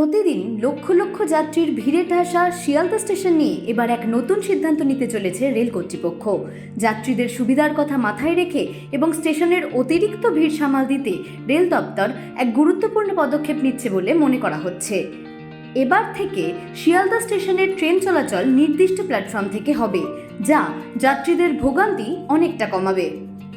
প্রতিদিন লক্ষ লক্ষ যাত্রীর ভিড়ে ঠাসা শিয়ালদা স্টেশন নিয়ে এবার এক নতুন সিদ্ধান্ত নিতে চলেছে রেল কর্তৃপক্ষ। যাত্রীদের সুবিধার কথা মাথায় রেখে এবং স্টেশনের অতিরিক্ত ভিড় সামাল দিতে রেল দপ্তর এক গুরুত্বপূর্ণ পদক্ষেপ নিচ্ছে বলে মনে করা হচ্ছে। এবার থেকে শিয়ালদা স্টেশনের ট্রেন চলাচল নির্দিষ্ট প্ল্যাটফর্ম থেকে হবে, যা যাত্রীদের ভোগান্তি অনেকটা কমাবে।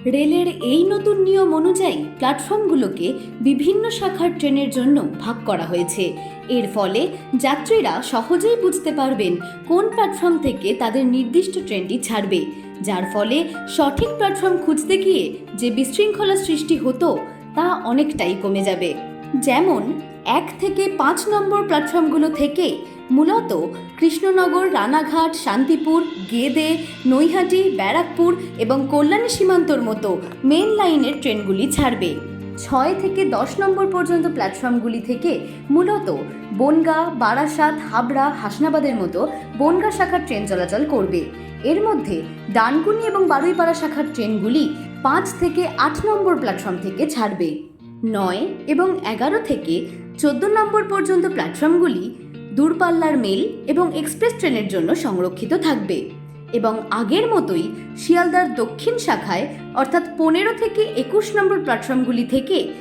রেলের এই নতুন নিয়ম অনুযায়ী প্ল্যাটফর্মগুলোকে বিভিন্ন শাখার ট্রেনের জন্য ভাগ করা হয়েছে। এর ফলে যাত্রীরা সহজেই বুঝতে পারবেন কোন প্ল্যাটফর্ম থেকে তাদের নির্দিষ্ট ট্রেনটি ছাড়বে। যার ফলে সঠিক প্ল্যাটফর্ম খুঁজতে গিয়ে যে বিশৃঙ্খলা সৃষ্টি হতো তা অনেকটাই কমে যাবে। যেমন এক থেকে পাঁচ নম্বর প্ল্যাটফর্মগুলো থেকে মূলত কৃষ্ণনগর, রানাঘাট, শান্তিপুর, গেদে, নৈহাটি, ব্যারাকপুর এবং কল্যাণী সীমান্তর মতো মেন লাইনের ট্রেনগুলি ছাড়বে। ছয় থেকে দশ নম্বর পর্যন্ত প্ল্যাটফর্মগুলি থেকে মূলত বনগা, বারাসাত, হাবড়া, হাসনাবাদের মতো বনগা শাখার ট্রেন চলাচল করবে। এর মধ্যে ডানকুনি এবং বারুইপাড়া শাখার ট্রেনগুলি পাঁচ থেকে আট নম্বর প্ল্যাটফর্ম থেকে ছাড়বে। নয় এবং এগারো থেকে চোদ্দ নম্বর পর্যন্ত প্ল্যাটফর্মগুলি দূরপাল্লার মেল এবং এক্সপ্রেস ট্রেনের জন্য সংরক্ষিত থাকবে এবং আগের মতোই শিয়ালদার দক্ষিণ শাখায়, অর্থাৎ পনেরো থেকে একুশ নম্বর প্ল্যাটফর্মগুলি থেকে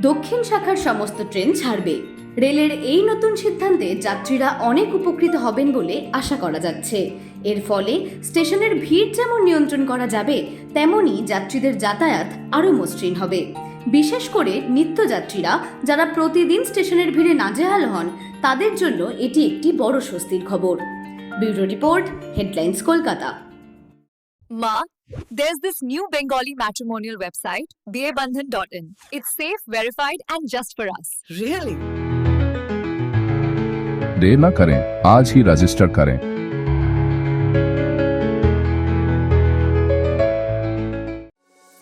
দক্ষিণ শাখার সমস্ত ট্রেন ছাড়বে। রেলের এই নতুন সিদ্ধান্তে যাত্রীরা অনেক উপকৃত হবেন বলে আশা করা যাচ্ছে। এর ফলে স্টেশনের ভিড় যেমন নিয়ন্ত্রণ করা যাবে তেমনই যাত্রীদের যাতায়াত আরও মসৃণ হবে। বিশেষ করে নিত্যযাত্রীরা যারা প্রতিদিন স্টেশনের ভিড়ে নাজেহাল হন তাদের জন্য এটি একটি বড় স্বস্তির খবর bureau report headlines Kolkata Ma, there's this new Bengali matrimonial website, bearbandhan.in. It's safe, verified, and just for us. Really? देर न करें आज ही रजिस्टर करें